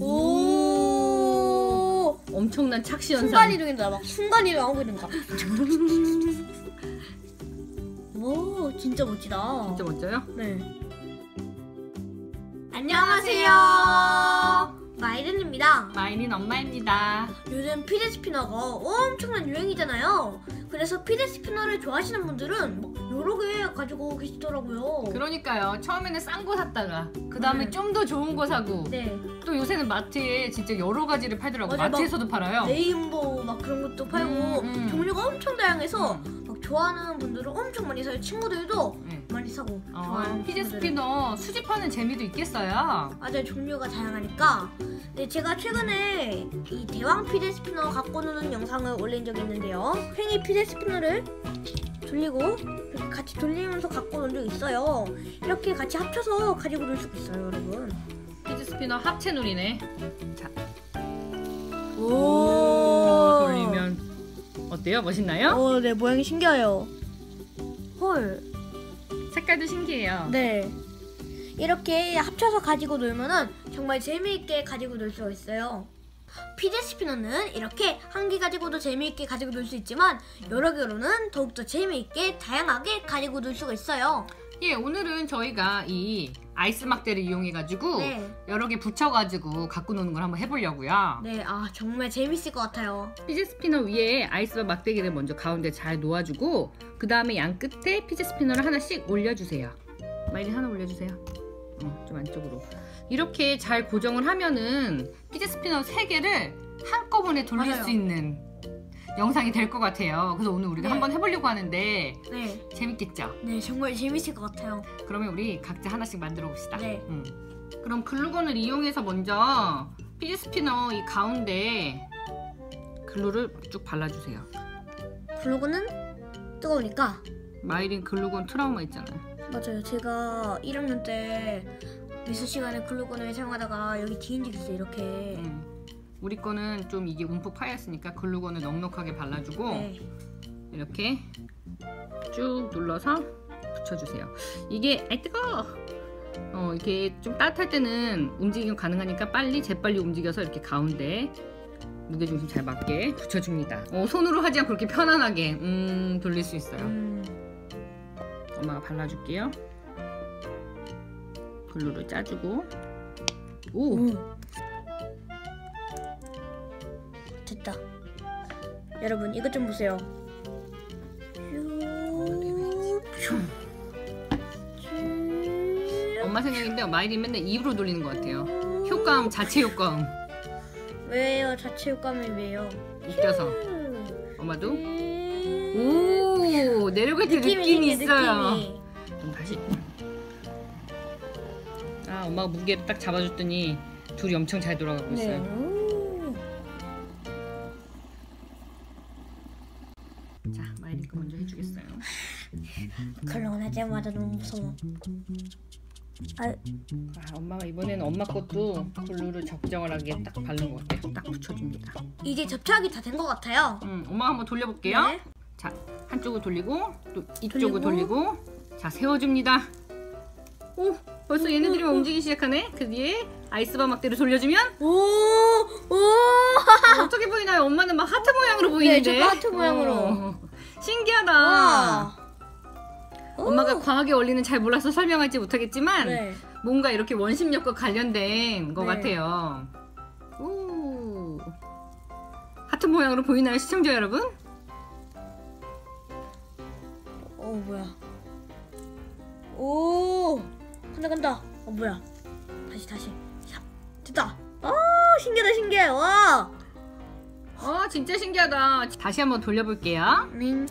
오. 엄청난 착시 현상. 순간 이동인다. 막 순간 이동하고 있는가. 오, 진짜 멋지다. 진짜 멋져요? 네. 안녕하세요. 마이른입니다. 마이린 엄마입니다. 요즘 피드 스피너가 엄청난 유행이잖아요. 그래서 피드 스피너를 좋아하시는 분들은 막 여러 개 가지고 계시더라고요. 그러니까요. 처음에는 싼 거 샀다가 그 다음에 네. 좀더 좋은 거 사고 네. 또 요새는 마트에 진짜 여러 가지를 팔더라고. 맞아요. 마트에서도 팔아요. 레인보우 막 그런 것도 팔고 음, 음. 종류가 엄청 다양해서 음. 막 좋아하는 분들은 엄청 많이 사요. 친구들도 네. 많이 사고 어, 좋아하는 피제. 스피너 수집하는 재미도 있겠어요. 맞아요 종류가 다양하니까 네, 제가 최근에 이 대왕 피드 스피너 갖고 노는 영상을 올린 적이 있는데요 팽이 피드 스피너를 돌리고 이렇게 같이 돌리면서 갖고 논 적이 있어요 이렇게 같이 합쳐서 가지고 놀수 있어요 여러분 피제 스피너 합체 놀이네. 자, 오 돌리면 어때요? 멋있나요? 어, 네 모양이 신기해요 헐 색깔도 신기해요. 네. 이렇게 합쳐서 가지고 놀면은 정말 재미있게 가지고 놀 수가 있어요. 피제 스피너는 이렇게 한 개 가지고도 재미있게 가지고 놀 수 있지만 여러 개로는 더욱더 재미있게 다양하게 가지고 놀 수가 있어요. 예, 오늘은 저희가 이 아이스 막대를 이용해가지고 네. 여러 개 붙여가지고 갖고 노는 걸 한번 해보려고요. 네, 아 정말 재밌을 것 같아요. 피제 스피너 위에 아이스 막대기를 먼저 가운데 잘 놓아주고 그 다음에 양 끝에 피제 스피너를 하나씩 올려주세요. 마일리 하나 올려주세요. 어, 좀 안쪽으로. 이렇게 잘 고정을 하면은 피제 스피너 세 개를 한꺼번에 돌릴 맞아요. 수 있는 영상이 될 것 같아요. 그래서 오늘 우리가 네. 한번 해보려고 하는데 네, 재밌겠죠? 네 정말 재밌을 것 같아요. 그러면 우리 각자 하나씩 만들어 봅시다. 네. 음. 그럼 글루건을 이용해서 먼저 피지 스피너 이 가운데 글루를 쭉 발라주세요. 블로그는 뜨거우니까 마이린 글루건 트라우마 있잖아요. 맞아요. 제가 1학년 때 미술 시간에 글루건을 사용하다가 여기 뒤인 적 있어요. 이렇게. 음. 우리 거는 좀 이게 움푹 파였으니까 글루건을 넉넉하게 발라주고 네. 이렇게 쭉 눌러서 붙여주세요. 이게 아이 뜨거. 어 이게 좀 따뜻할 때는 움직임 가능하니까 빨리 재빨리 움직여서 이렇게 가운데 무게중심 잘 맞게 붙여줍니다. 어, 손으로 하지 않고 이렇게 편안하게 음 돌릴 수 있어요. 음, 엄마가 발라줄게요. 글루를 짜주고 오 오. 여러분 이것 좀 보세요. 엄마 생각인데 마이린 맨날 입으로 돌리는 것 같아요. 효과음 자체 효과음 왜요? 자체 효과음이 왜요? 웃겨서 엄마도 음. 오 내려갈 때 느낌이, 느낌이 있어요. 느낌이. 그럼 다시 아 엄마가 무게를 딱 잡아줬더니 둘이 엄청 잘 돌아가고 네. 있어요. 오. 자 마이린 거 먼저 해주겠어요. 때마다 너무 무서워. 아, 아, 엄마가 이번에는 엄마 것도 글루를 적정하게 딱 바른 것 같아요. 딱 붙여줍니다. 이제 접착이 다 된 것 같아요. 음, 엄마 한번 돌려볼게요. 네. 자 한쪽을 돌리고 또 이쪽을 돌리고. 돌리고 자 세워줍니다. 오 벌써 얘네들이 막 움직이기 시작하네. 그 뒤에 아이스바 막대를 돌려주면 오, 오. 어떻게 보이나요? 엄마는 막 하트 모양으로 네, 보이는데. 저 하트 모양으로. 어, 신기하다. 와. 엄마가 과학의 원리는 잘 몰라서 설명하지 못하겠지만 네. 뭔가 이렇게 원심력과 관련된 것 네. 같아요. 오. 하트 모양으로 보이나요, 시청자 여러분? 어 뭐야? 오 간다 간다. 어 뭐야? 다시 다시. 샵 됐다. 아 신기하다 신기해. 와. 어, 진짜 신기하다. 다시 한번 돌려볼게요. 네.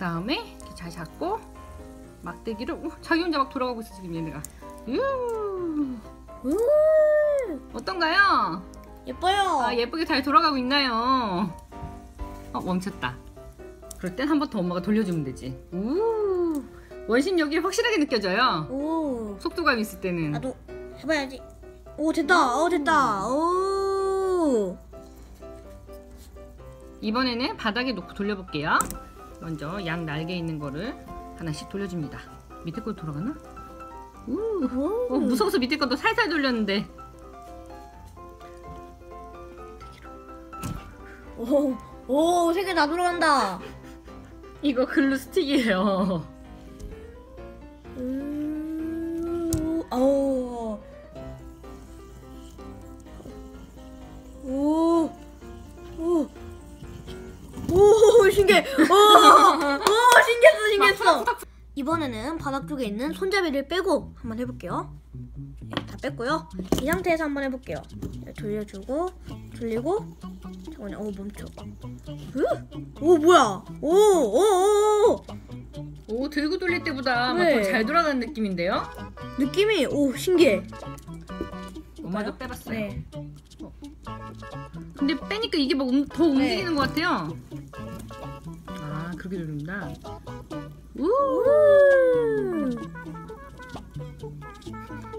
그 다음에 이렇게 잘 잡고 막대기를 오, 자기 혼자 막 돌아가고 있어 지금 얘네가. 유. 우 어떤가요? 예뻐요. 아, 예쁘게 잘 돌아가고 있나요? 어, 멈췄다. 그럴 땐 한 번 더 엄마가 돌려주면 되지. 우. 원심력이 확실하게 느껴져요. 오 속도감 있을 때는. 나도 해봐야지. 오 됐다. 오 됐다. 오. 이번에는 바닥에 놓고 돌려볼게요. 먼저 양 날개 있는 거를 하나씩 돌려줍니다. 밑에 거 돌아가나? 우. 오, 어, 무서워서 밑에 것도 살살 돌렸는데. 오, 오, 세 개 다 돌아간다. 이거 글루 스틱이에요. 음, 오, 오, 오, 오, 신기해. 오. 이번에는 바닥 쪽에 있는 손잡이를 빼고 한번 해볼게요. 네, 다 뺐고요. 이 상태에서 한번 해볼게요. 네, 돌려주고, 돌리고, 잠깐만요. 오, 멈춰. 으? 오, 뭐야? 오, 오, 오, 오. 오 들고 돌릴 때보다 네. 더잘 돌아가는 느낌인데요? 느낌이, 오, 신기해. 엄마도 빼봤어요. 네. 근데 빼니까 이게 막 더 움직이는 것 같아요. 아 그렇게 돌린다. 우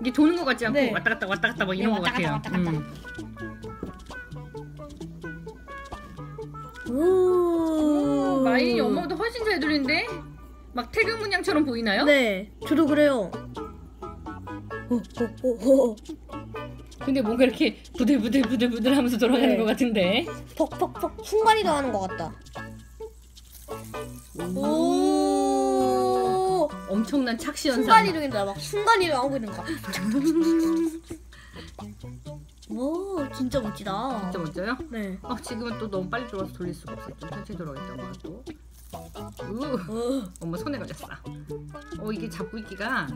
이게 도는 것 같지 않고 네. 왔다 갔다 왔다 갔다 뭐 이런 네, 것 같아요. 왔다 갔다. 음. 오. 마인이 엄마보다 훨씬 잘 돌리는데 막 태극 문양처럼 보이나요? 네, 저도 그래요. 오, 오, 오, 오. 근데 뭔가 이렇게 부들부들 부들부들 하면서 돌아가는 네. 것 같은데. 퍽퍽퍽 순간이 더 하는 것 같다. 오. 엄청난 착시 현상. 순간 이동인다. 막 순간 이동하고 있는 거. 오, 진짜 멋지다. 진짜 멋져요? 네. 어, 지금은 또 너무 빨리 돌아서 돌릴 수가 없어. 좀 천천히 돌아가겠다 엄마가 또. 우, 오, 엄마 손에 걸렸어. 어 이게 잡고 있기가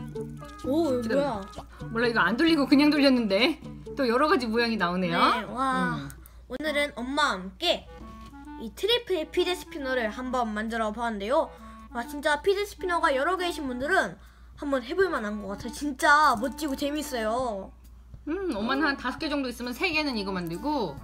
오 이거 뭐야? 몰라 이거 안 돌리고 그냥 돌렸는데 또 여러 가지 모양이 나오네요. 네, 와. 음. 오늘은 엄마와 함께 이 트리플 피드 스피너를 한번 만들어 봤는데요. 와 진짜 피드 스피너가 여러 개이신 분들은 한번 해볼 만한 것 같아요. 진짜 멋지고 재밌어요. 음, 엄마는 한 다섯 개 정도 있으면 세 개는 이거 만들고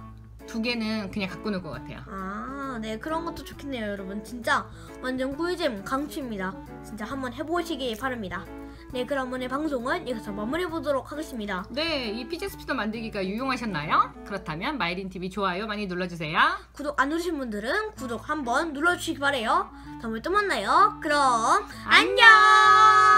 두 개는 그냥 갖고 놀 것 같아요. 아, 네 그런 것도 좋겠네요, 여러분. 진짜 완전 꿀잼 강추입니다. 진짜 한번 해보시기 바랍니다. 네, 그럼 오늘 방송은 여기서 마무리 보도록 하겠습니다. 네, 이 피자 스피너 만들기가 유용하셨나요? 그렇다면 마이린 TV 좋아요 많이 눌러주세요. 구독 안 누르신 분들은 구독 한번 눌러주시기 바래요. 다음에 또 만나요. 그럼 안녕.